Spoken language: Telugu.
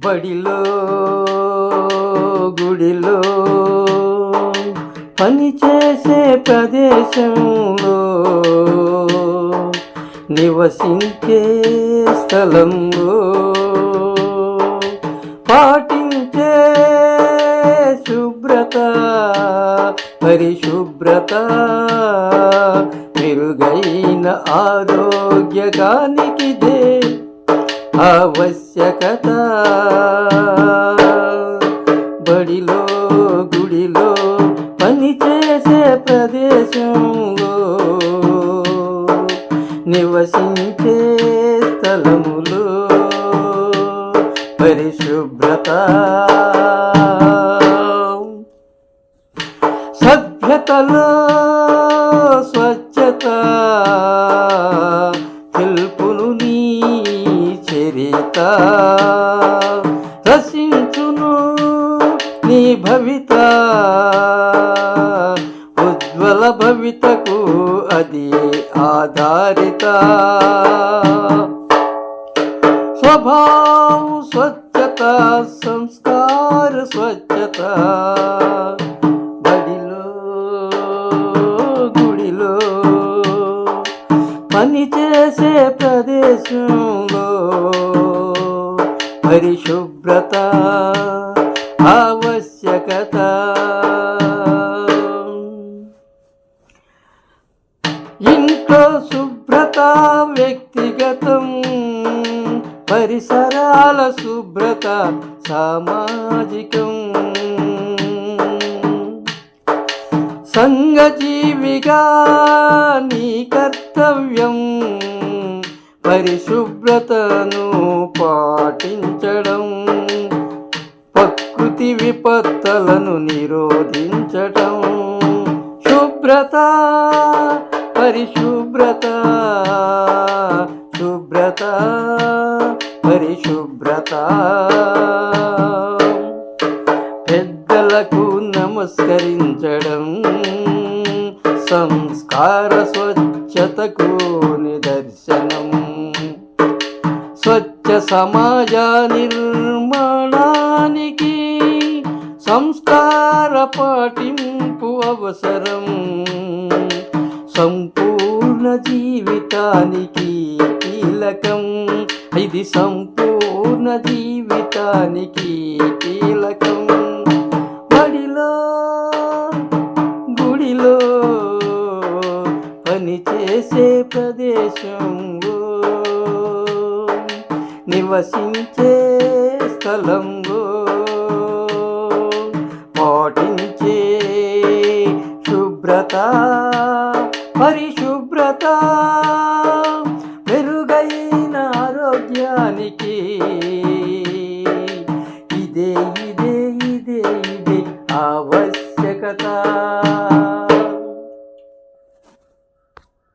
బడిలో గుడిలో పనిచేసే ప్రదేశంలో నివసించే స్థలంలో పాటించే శుభ్రత పరిశుభ్రత మెరుగైన ఆరోగ్యగానికి దే ఆవశ్యకత. బడిలో గుడిలో పనిచేసే ప్రదేశంలో నివసించే స్థలములో పరిశుభ్రత. సభ్యతలో స్వచ్ఛత. రసించును నీ భవిత. ఉజ్వల భవితకు అది ఆధారిత. స్వభావ స్వచ్ఛత సంస్కార స్వచ్ఛత. బడిలో గుడిలో పనిచేసే పరిశుభ్రత ఆవశ్యకత. ఇంట్లో శుభ్రత వ్యక్తిగతం పరిసరాల శుభ్రత సామాజికం. సంఘజీవిగా నీ కర్తవ్యం పరిశుభ్రతను పాటించడం ప్రకృతి విపత్తులను నిరోధించటం శుభ్రత పరిశుభ్రత శుభ్రత పరిశుభ్రత. పెద్దలకు నమస్కరించడం సంస్కార స్వచ్ఛతకు నిదర్శనం. స్వచ్ఛ సమాజ నిర్మాణానికి సంస్కార పాటింపు అవసరం. సంపూర్ణ జీవితానికి కీలకం. ఇది సంపూర్ణ జీవితానికి కీలకం. బడిలో గుడిలో పనిచేసే ప్రదేశం నివసించే స్థలంలో పాటించే శుభ్రత పరిశుభ్రత.